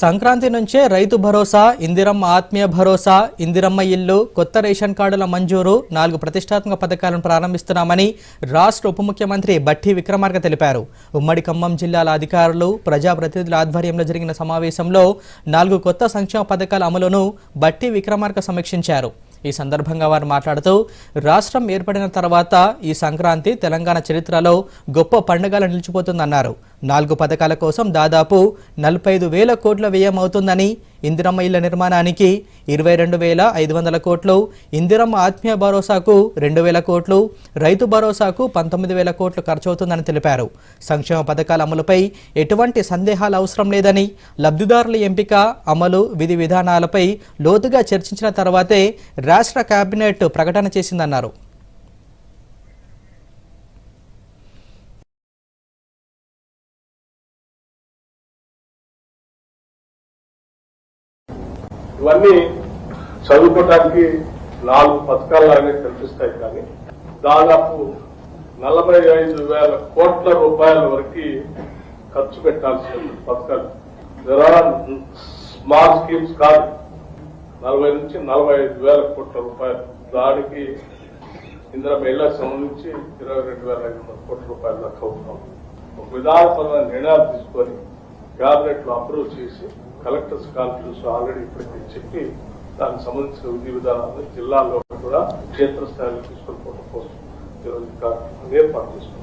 సంక్రాంతి నుంచే రైతు భరోసా ఇందిరమ్మ ఆత్మీయ భరోసా ఇందిరమ్మ ఇల్లు కొత్త రేషన్ కార్డుల మంజూరు నాలుగు ప్రతిష్టాత్మక పథకాలను ప్రారంభిస్తున్నామని రాష్ట్ర ఉప ముఖ్యమంత్రి బట్టి విక్రమార్క తెలిపారు. ఉమ్మడి ఖమ్మం జిల్లాల అధికారులు ప్రజాప్రతినిధుల ఆధ్వర్యంలో జరిగిన సమావేశంలో నాలుగు కొత్త సంక్షేమ పథకాల అమలును బట్టి విక్రమార్క సమీక్షించారు. ఈ సందర్భంగా వారు మాట్లాడుతూ రాష్ట్రం ఏర్పడిన తర్వాత ఈ సంక్రాంతి తెలంగాణ చరిత్రలో గొప్ప పండుగలు నిలిచిపోతుందన్నారు. నాలుగు పథకాల కోసం దాదాపు నలభై ఐదు వేల కోట్ల వ్యయం అవుతుందని ఇందిరమ్మ ఇళ్ళ నిర్మాణానికి ఇరవై రెండు వేల ఐదు వందల కోట్లు ఇందిరమ్మ ఆత్మీయ భరోసాకు రెండు వేల కోట్లు రైతు భరోసాకు పంతొమ్మిది వేల కోట్లు ఖర్చవుతుందని తెలిపారు. సంక్షేమ పథకాల అమలుపై ఎటువంటి సందేహాలు అవసరం లేదని లబ్ధిదారుల ఎంపిక అమలు విధి విధానాలపై లోతుగా చర్చించిన తర్వాతే రాష్ట్ర కేబినెట్ ప్రకటన చేసిందన్నారు. ఇవన్నీ చదువుకోవటానికి నాలుగు పథకాలనే కనిపిస్తాయి కానీ దాదాపు నలభై ఐదు వేల కోట్ల రూపాయల వరకు ఖర్చు పెట్టాల్సిన పథకాలు. స్మాల్ స్కీమ్స్ కాదు. నలభై నుంచి నలభై ఐదు వేల కోట్ల రూపాయలు. దానికి ఇందిరా మహిళా సంబంధించి ఇరవై రెండు వేల ఐదు వందల కోట్ల రూపాయల దాకా అవుతాం ఒక విధానపరమైన నిర్ణయాలు తీసుకొని క్యాబినెట్లో అప్రూవ్ చేసి కలెక్టర్స్ కాన్ఫరెన్స్ ఆల్రెడీ ఇప్పటికే చెప్పి దానికి సంబంధించిన విధి విధానాలను జిల్లాల్లో కూడా క్షేత్రస్థాయిలో తీసుకొని పోవడం కోసం ఈరోజు ఏర్పాటు చేసుకున్నాం